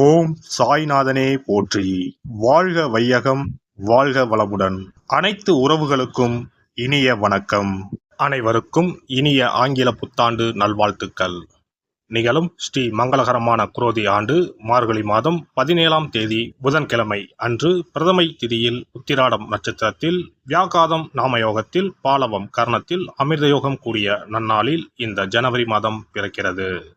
ஓம் சாய்நாதனே போற்றி. வாழ்க வையகம் வாழ்க வளமுடன். அனைத்து உறவுகளுக்கும் இனிய வணக்கம். அனைவருக்கும் இனிய ஆங்கில புத்தாண்டு நல்வாழ்த்துக்கள். நிகழும் ஸ்ரீ மங்களகரமான குரோதி ஆண்டு மார்கழி மாதம் பதினேழாம் தேதி புதன்கிழமை அன்று பிரதமை திதியில் உத்திராடம் நட்சத்திரத்தில் வியாகாதம் நாமயோகத்தில் பாலவம் கர்ணத்தில் அமிர்தயோகம் கூடிய நன்னாளில் இந்த ஜனவரி மாதம் பிறக்கிறது.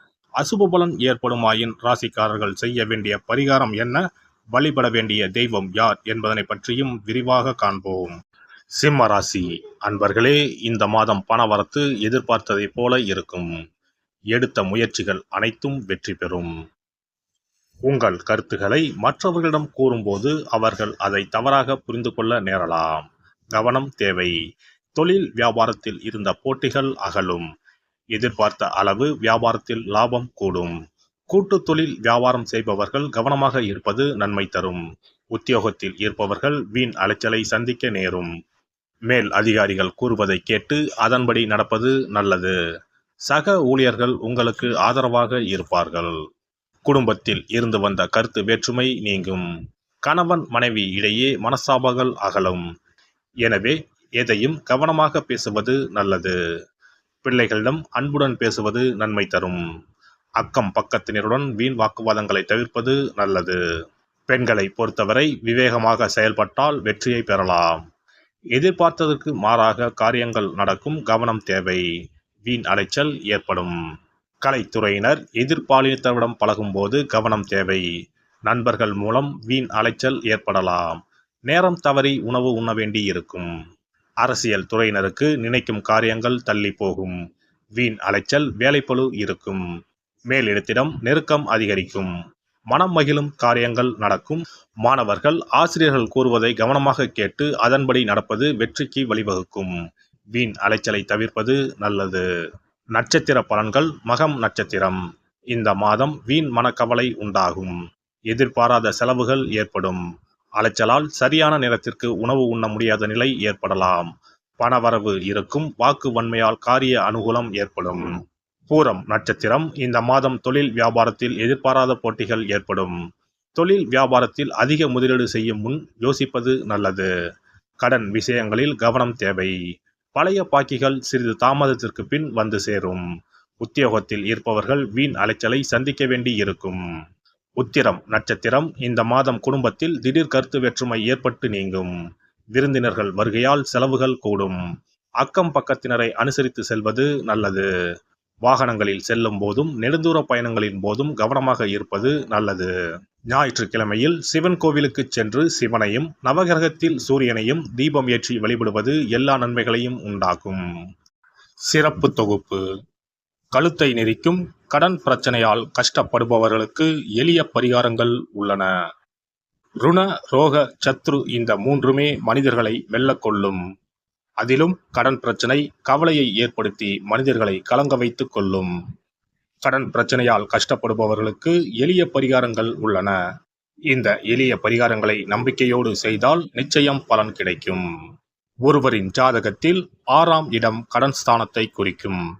அசுப பலன் ஏற்படுமாயின் ராசிக்காரர்கள் செய்ய வேண்டிய பரிகாரம் என்ன? வழிபட வேண்டிய தெய்வம் யார் என்பதனை பற்றியும் விரிவாக காண்போம். சிம்ம ராசி அன்பர்களே இந்த மாதம் பணவரத்து எதிர்பார்த்ததைப் போல இருக்கும். எடுத்த முயற்சிகள் அனைத்தும் வெற்றி பெறும். உங்கள் கருத்துக்களை மற்றவர்களிடம் கூறும்போது அவர்கள் அதை தவறாக புரிந்து கொள்ள நேரலாம். கவனம் தேவை. தொழில் வியாபாரத்தில் இருந்த போட்டிகள் அகலும். எதிர்பார்த்த அளவு வியாபாரத்தில் லாபம் கூடும். கூட்டு தொழில் வியாபாரம் செய்பவர்கள் கவனமாக இருப்பது நன்மை தரும். உத்தியோகத்தில் இருப்பவர்கள் வீண் அலைச்சலை சந்திக்க நேரும். மேல் அதிகாரிகள் கூறுவதை கேட்டு அதன்படி நடப்பது நல்லது. சக ஊழியர்கள் உங்களுக்கு ஆதரவாக இருப்பார்கள். குடும்பத்தில் இருந்து வந்த கருத்து வேற்றுமை நீங்கும். கணவன் மனைவி இடையே மனசாபங்கள் அகலும். எனவே எதையும் கவனமாக பேசுவது நல்லது. பிள்ளைகளிடம் அன்புடன் பேசுவது நன்மை தரும். அக்கம் பக்கத்தினருடன் வீண் வாக்குவாதங்களை தவிர்ப்பது நல்லது. பெண்களை பொறுத்தவரை விவேகமாக செயல்பட்டால் வெற்றியை பெறலாம். எதிர்பார்த்ததற்கு மாறாக காரியங்கள் நடக்கும் கவனம் தேவை. வீண் அலைச்சல் ஏற்படும். கலைத்துறையினர் எதிர்பாலினத்தவரிடம் பழகும்போது கவனம் தேவை. நண்பர்கள் மூலம் வீண் அலைச்சல் ஏற்படலாம். நேரம் தவறி உணவு உண்ண வேண்டி இருக்கும் அரசியல் துறையினருக்கு நினைக்கும் காரியங்கள் தள்ளி போகும் வீண் அலைச்சல் வேலைப்பளு இருக்கும். மேலிடத்திடம் நெருக்கம் அதிகரிக்கும். மனம் மகிழும் காரியங்கள் நடக்கும். மாணவர்கள் ஆசிரியர்கள் கூறுவதை கவனமாக கேட்டு அதன்படி நடப்பது வெற்றிக்கு வழிவகுக்கும். வீண் அலைச்சலை தவிர்ப்பது நல்லது. நட்சத்திர பலன்கள் மகம் நட்சத்திரம். இந்த மாதம் வீண் மனக்கவலை உண்டாகும். எதிர்பாராத செலவுகள் ஏற்படும். அலைச்சலால் சரியான நேரத்திற்கு உணவு உண்ண முடியாத நிலை ஏற்படலாம். பணவரவு இருக்கும். வாக்கு வன்மையால் காரிய அனுகூலம் ஏற்படும். பூரம் நட்சத்திரம். இந்த மாதம் தொழில் வியாபாரத்தில் எதிர்பாராத போட்டிகள் ஏற்படும். தொழில் வியாபாரத்தில் அதிக முதலீடு செய்யும் முன் யோசிப்பது நல்லது. கடன் விஷயங்களில் கவனம் தேவை. பழைய பாக்கிகள் சிறிது தாமதத்திற்கு பின் வந்து சேரும். உத்தியோகத்தில் இருப்பவர்கள் வீண் அலைச்சலை சந்திக்க வேண்டி இருக்கும் உத்திரம் நட்சத்திரம் இந்த மாதம் குடும்பத்தில் திடீர் கருத்து வேற்றுமை ஏற்பட்டு நீங்கும். விருந்தினர்கள் வருகையால் செலவுகள் கூடும். அக்கம் பக்கத்தினரை அனுசரித்து செல்வது நல்லது. வாகனங்களில் செல்லும் போதும் நெடுந்தூர பயணங்களின் போதும் கவனமாக இருப்பது நல்லது. ஞாயிற்றுக்கிழமையில் சிவன் கோவிலுக்கு சென்று சிவனையும் நவகிரகத்தில் சூரியனையும் தீபம் ஏற்றி வழிபடுவது எல்லா நன்மைகளையும் உண்டாக்கும். சிறப்பு தொகுப்பு. கழுத்தை நெரிக்கும் கடன் பிரச்சனையால் கஷ்டப்படுபவர்களுக்கு எளிய பரிகாரங்கள் உள்ளன. ருண ரோக சத்ரு இந்த மூன்றுமே மனிதர்களை வெல்லக்கொள்ளும். அதிலும் கடன் பிரச்சனை கவலையை ஏற்படுத்தி மனிதர்களை கலங்க வைத்துக் கொள்ளும். கடன் பிரச்சனையால் கஷ்டப்படுபவர்களுக்கு எளிய பரிகாரங்கள் உள்ளன. இந்த எளிய பரிகாரங்களை நம்பிக்கையோடு செய்தால் நிச்சயம் பலன் கிடைக்கும். ஒருவரின் ஜாதகத்தில் ஆறாம் இடம் கடன் ஸ்தானத்தை குறிக்கும்.